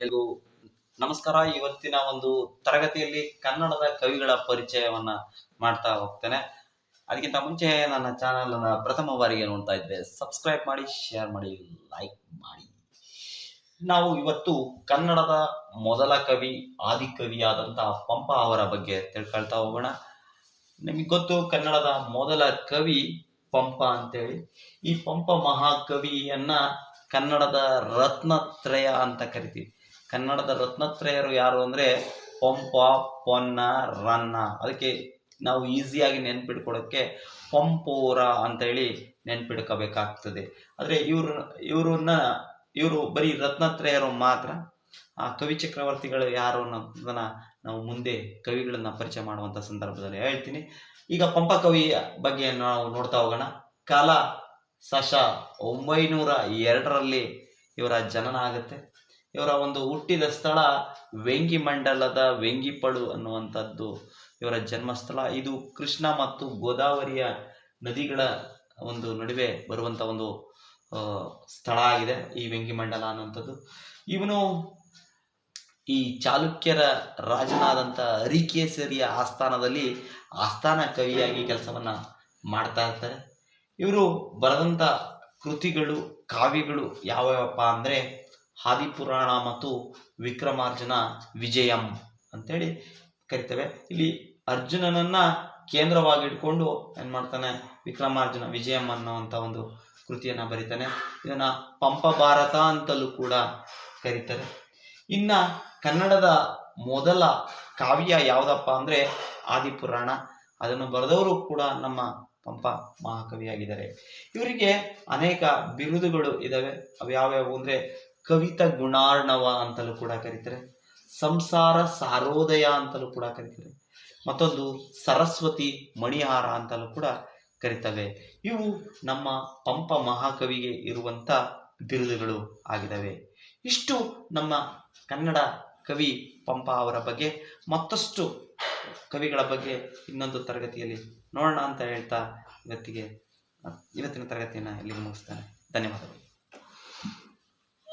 ಎಲ್ರಿಗೂ ನಮಸ್ಕಾರ. ಇವತ್ತಿನ ಒಂದು ತರಗತಿಯಲ್ಲಿ ಕನ್ನಡದ ಕವಿಗಳ ಪರಿಚಯವನ್ನ ಮಾಡ್ತಾ ಹೋಗ್ತೇನೆ. ಅದಕ್ಕಿಂತ ಮುಂಚೆ ನನ್ನ ಚಾನಲ್ ಅನ್ನ ಪ್ರಥಮ ಬಾರಿಗೆ ನೋಡ್ತಾ ಇದ್ರೆ ಸಬ್ಸ್ಕ್ರೈಬ್ ಮಾಡಿ ಶೇರ್ ಮಾಡಿ ಲೈಕ್ ಮಾಡಿ. ನಾವು ಇವತ್ತು ಕನ್ನಡದ ಮೊದಲ ಕವಿ ಆದಿಕವಿಯಾದಂತಹ ಪಂಪ ಅವರ ಬಗ್ಗೆ ತಿಳ್ಕೊಳ್ತಾ ಹೋಗೋಣ. ನಿಮಗೆ ಗೊತ್ತು, ಕನ್ನಡದ ಮೊದಲ ಕವಿ ಪಂಪ ಅಂತೇಳಿ. ಈ ಪಂಪ ಮಹಾಕವಿಯನ್ನ ಕನ್ನಡದ ರತ್ನತ್ರಯ ಅಂತ ಕರಿತೀವಿ. ಕನ್ನಡದ ರತ್ನತ್ರಯರು ಯಾರು ಅಂದ್ರೆ ಪಂಪ ಪೊನ್ನ ರನ್ನ. ಅದಕ್ಕೆ ನಾವು ಈಸಿಯಾಗಿ ನೆನ್ಪಿಡ್ಕೊಳಕ್ಕೆ ಪಂಪೋರ ಅಂತ ಹೇಳಿ ನೆನ್ಪಿಡ್ಕೋಬೇಕಾಗ್ತದೆ. ಆದ್ರೆ ಇವ್ರ, ಇವ್ರನ್ನ, ಇವರು ಬರೀ ರತ್ನತ್ರಯರು ಮಾತ್ರ, ಆ ಕವಿ ಚಕ್ರವರ್ತಿಗಳು ಯಾರು ಅನ್ನೋದನ್ನ ನಾವು ಮುಂದೆ ಕವಿಗಳನ್ನ ಪರಿಚಯ ಮಾಡುವಂತ ಸಂದರ್ಭದಲ್ಲಿ ಹೇಳ್ತೀನಿ. ಈಗ ಪಂಪ ಕವಿಯ ಬಗ್ಗೆ ನಾವು ನೋಡ್ತಾ ಹೋಗೋಣ. ಕಾಲ ಸಶ ಒಂಬೈನೂರ ಎರಡರಲ್ಲಿ ಇವರ ಜನನ ಆಗುತ್ತೆ. ಇವರ ಒಂದು ಹುಟ್ಟಿದ ಸ್ಥಳ ವೆಂಗಿ ಮಂಡಲದ ವೆಂಗಿಪಳು ಅನ್ನುವಂಥದ್ದು. ಇವರ ಜನ್ಮಸ್ಥಳ. ಇದು ಕೃಷ್ಣ ಮತ್ತು ಗೋದಾವರಿಯ ನದಿಗಳ ಒಂದು ನಡುವೆ ಬರುವಂತ ಒಂದು ಸ್ಥಳ ಆಗಿದೆ ಈ ವೆಂಗಿ ಮಂಡಲ ಅನ್ನುವಂಥದ್ದು. ಇವನು ಈ ಚಾಲುಕ್ಯರ ರಾಜನಾದಂಥ ಹರಿಕೇಸರಿಯ ಆಸ್ಥಾನದಲ್ಲಿ ಆಸ್ಥಾನ ಕವಿಯಾಗಿ ಕೆಲಸವನ್ನ ಮಾಡ್ತಾ ಇರ್ತಾರೆ. ಇವರು ಬರೆದಂಥ ಕೃತಿಗಳು, ಕಾವ್ಯಗಳು ಯಾವ್ಯಾವಪ್ಪ ಅಂದರೆ ಆದಿಪುರಾಣ ಮತ್ತು ವಿಕ್ರಮಾರ್ಜುನ ವಿಜಯಂ ಅಂತೇಳಿ ಕರಿತೇವೆ. ಇಲ್ಲಿ ಅರ್ಜುನನನ್ನ ಕೇಂದ್ರವಾಗಿಟ್ಕೊಂಡು ಏನ್ ಮಾಡ್ತಾನೆ? ವಿಕ್ರಮಾರ್ಜುನ ವಿಜಯಂ ಅನ್ನುವಂತ ಒಂದು ಕೃತಿಯನ್ನ ಬರೀತಾನೆ. ಇದನ್ನ ಪಂಪ ಭಾರತ ಅಂತಲೂ ಕೂಡ ಕರೀತಾರೆ. ಇನ್ನ ಕನ್ನಡದ ಮೊದಲ ಕಾವ್ಯ ಯಾವುದಪ್ಪ ಅಂದ್ರೆ ಆದಿಪುರಾಣ. ಅದನ್ನು ಬರೆದವರು ಕೂಡ ನಮ್ಮ ಪಂಪ ಮಹಾಕವಿಯಾಗಿದ್ದಾರೆ. ಇವರಿಗೆ ಅನೇಕ ಬಿರುದುಗಳು ಇದಾವೆ. ಅವು ಯಾವ್ಯಾವು ಅಂದ್ರೆ ಕವಿತ ಗುಣಾರ್ಣವ ಅಂತಲೂ ಕೂಡ ಕರೀತಾರೆ. ಸಂಸಾರ ಸಾರೋದಯ ಅಂತಲೂ ಕೂಡ ಕರೀತಾರೆ. ಮತ್ತೊಂದು ಸರಸ್ವತಿ ಮಣಿಹಾರ ಅಂತಲೂ ಕೂಡ ಕರಿತವೆ. ಇವು ನಮ್ಮ ಪಂಪ ಮಹಾಕವಿಗೆ ಇರುವಂತ ಬಿರುದುಗಳು ಆಗಿದವೆ. ಇಷ್ಟು ನಮ್ಮ ಕನ್ನಡ ಕವಿ ಪಂಪ ಅವರ ಬಗ್ಗೆ, ಮತ್ತಷ್ಟು ಕವಿಗಳ ಬಗ್ಗೆ ಇನ್ನೊಂದು ತರಗತಿಯಲ್ಲಿ ನೋಡೋಣ ಅಂತ ಹೇಳ್ತಾ ಇವತ್ತಿಗೆ, ಇವತ್ತಿನ ತರಗತಿಯನ್ನು ಇಲ್ಲಿಗೆ ಮುಗಿಸ್ತಾನೆ. ಧನ್ಯವಾದಗಳು.